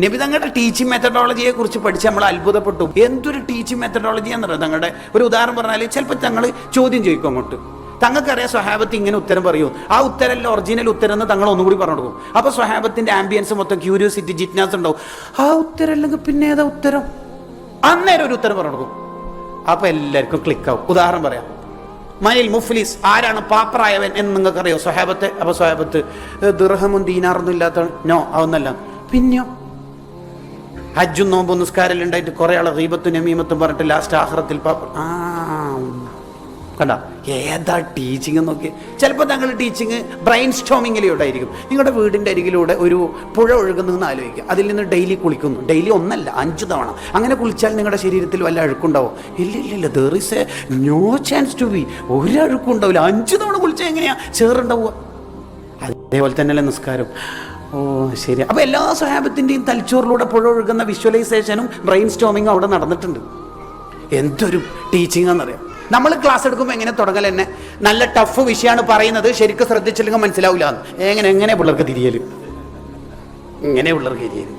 നബി തങ്ങളുടെ ടീച്ചിങ് മെത്തഡോളജിയെ കുറിച്ച് പഠിച്ച് നമ്മൾ അത്ഭുതപ്പെട്ടു. എന്തൊരു ടീച്ചിങ് മെത്തഡോളജി തങ്ങളുടെ ഒരു ഉദാഹരണം പറഞ്ഞാൽ ചിലപ്പോൾ തങ്ങൾ ചോദ്യം ചോദിക്കും അങ്ങോട്ട്. തങ്ങൾക്കറിയാം സ്വഹാബത്ത് ഇങ്ങനെ ഉത്തരം പറയൂ. ആ ഉത്തരമല്ല ഒറിജിനൽ ഉത്തരം എന്ന് തങ്ങൾ ഒന്നുകൂടി പറഞ്ഞു കൊടുക്കും. അപ്പോൾ സ്വഹാബത്തിന്റെ ആംബിയൻസ് മൊത്തം ക്യൂരിയോസിറ്റി ജിറ്റ്നാസ് ഉണ്ടാവും. ആ ഉത്തരം അല്ലെങ്കിൽ പിന്നെ ഏതാ ഉത്തരം? അന്നേരം ഒരു ഉത്തരം പറഞ്ഞു കൊടുക്കും. അപ്പോൾ എല്ലാവർക്കും ക്ലിക്കാവും ഉദാഹരണം പറയാം. മനിൽ മുഫ്ലിസ് ആരാണ് പാപ്പറായവൻ എന്ന് നിങ്ങൾക്കറിയോ. സ്വഹാബത്തെ അപ്പോൾ സ്വഹാബത്ത് ദുർഹമും ദീനാറൊന്നും ഇല്ലാത്ത നോ അതൊന്നല്ല. പിന്നെയോ? ഹജ്ജും നോമ്പും നിസ്കാരം ഉണ്ടായിട്ട് കുറേ ആളെ റീബത്തും നമീമത്തും പറഞ്ഞിട്ട് ലാസ്റ്റ് ആഹ്റത്തിൽ ആ കണ്ട? ഏതാ ടീച്ചിങ് നോക്കി ചിലപ്പോൾ താങ്കൾ ടീച്ചിങ് ബ്രെയിൻ സ്റ്റോമിങ്ങിലൂടെ ആയിരിക്കും നിങ്ങളുടെ വീടിന്റെ അരികിലൂടെ ഒരു പുഴ ഒഴുകുന്നതെന്ന് ആലോചിക്കുക. അതിൽ നിന്ന് ഡെയിലി കുളിക്കുന്നു. ഡെയിലി ഒന്നല്ല അഞ്ച് തവണ. അങ്ങനെ കുളിച്ചാൽ നിങ്ങളുടെ ശരീരത്തിൽ വല്ല അഴുക്കുണ്ടാവും? ഇല്ല ഇല്ല ഇല്ല. There is a no chance to be ഒരു അഴുക്കും ഉണ്ടാവില്ല. അഞ്ച് തവണ കുളിച്ചാൽ എങ്ങനെയാ? ചേറുണ്ടാവുക. അതേപോലെ തന്നെയല്ലേ നിസ്കാരം. ഓ ശരി. അപ്പോൾ എല്ലാ സ്വഹാബത്തിന്റെയും തലച്ചോറിലൂടെ പുഴ ഒഴുകുന്ന വിഷ്വലൈസേഷനും ബ്രെയിൻ സ്റ്റോമിങ്ങും അവിടെ നടന്നിട്ടുണ്ട്. എന്തൊരു ടീച്ചിങ് ആണെന്നറിയാം നമ്മൾ ക്ലാസ് എടുക്കുമ്പോൾ എങ്ങനെ തുടങ്ങൽ തന്നെ നല്ല ടഫ് വിഷയമാണ് പറയുന്നത്. ശരിക്കും ശ്രദ്ധിച്ചില്ലെങ്കിൽ മനസ്സിലാവില്ല എങ്ങനെ എങ്ങനെ പിള്ളേർക്ക് തിരിയൽ? ഇങ്ങനെ പിള്ളേർക്ക് തിരിയൽ.